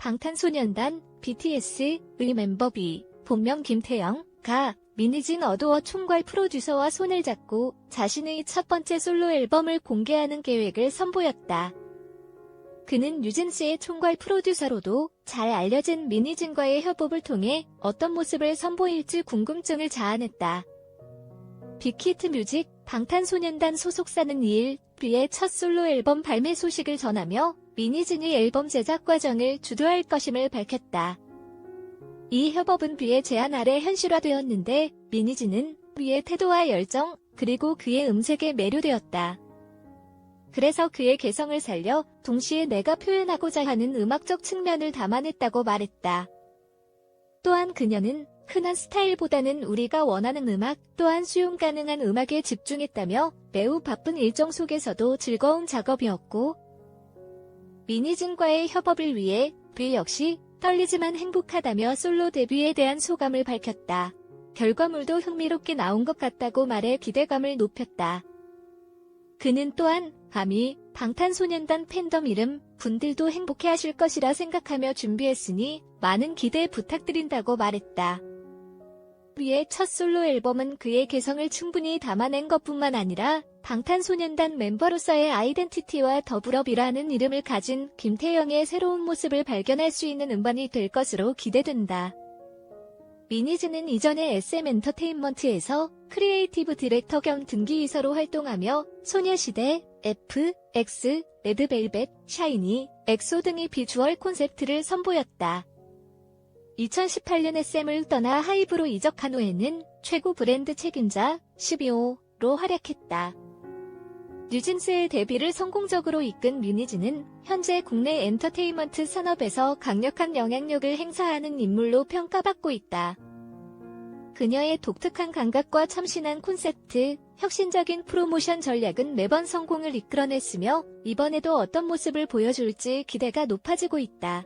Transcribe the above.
방탄소년단 BTS의 멤버 B, 본명 김태영 가 미니진 어두워 총괄 프로듀서와 손을 잡고 자신의 첫 번째 솔로 앨범을 공개하는 계획을 선보였다. 그는 뉴진스의 총괄 프로듀서로도 잘 알려진 미니진과의 협업을 통해 어떤 모습을 선보일지 궁금증을 자아냈다. 빅히트 뮤직 방탄소년단 소속사는 2일 B의 첫 솔로 앨범 발매 소식을 전하며 미니진이 앨범 제작 과정을 주도할 것임을 밝혔다. 이 협업은 B의 제안 아래 현실화되었는데 미니진은 B의 태도와 열정 그리고 그의 음색에 매료되었다. 그래서 그의 개성을 살려 동시에 내가 표현하고자 하는 음악적 측면을 담아냈다고 말했다. 또한 그녀는 흔한 스타일보다는 우리가 원하는 음악 또한 수용 가능한 음악에 집중했다며 매우 바쁜 일정 속에서도 즐거운 작업이었고 미니진과의 협업을 위해 비 역시 떨리지만 행복하다며 솔로 데뷔에 대한 소감을 밝혔다. 결과물도 흥미롭게 나온 것 같다고 말해 기대감을 높였다. 그는 또한 감히 방탄소년단 팬덤 이름 분들도 행복해 하실 것이라 생각하며 준비했으니 많은 기대 부탁드린다고 말했다. 위의 첫 솔로 앨범은 그의 개성을 충분히 담아낸 것뿐만 아니라 방탄소년단 멤버로서의 아이덴티티와 더불어 비라는 이름을 가진 김태영의 새로운 모습을 발견할 수 있는 음반이 될 것으로 기대된다. 미니즈는 이전에 SM 엔터테인먼트에서 크리에이티브 디렉터 겸 등기이사로 활동하며 소녀시대, F, X, 레드벨벳, 샤이니, 엑소 등의 비주얼 콘셉트를 선보였다. 2018년 SM을 떠나 하이브로 이적한 후에는 최고 브랜드 책임자 12호로 활약했다. 뉴진스의 데뷔를 성공적으로 이끈 뮤니즈는 현재 국내 엔터테인먼트 산업에서 강력한 영향력을 행사하는 인물로 평가받고 있다. 그녀의 독특한 감각과 참신한 콘셉트, 혁신적인 프로모션 전략은 매번 성공을 이끌어냈으며 이번에도 어떤 모습을 보여줄지 기대가 높아지고 있다.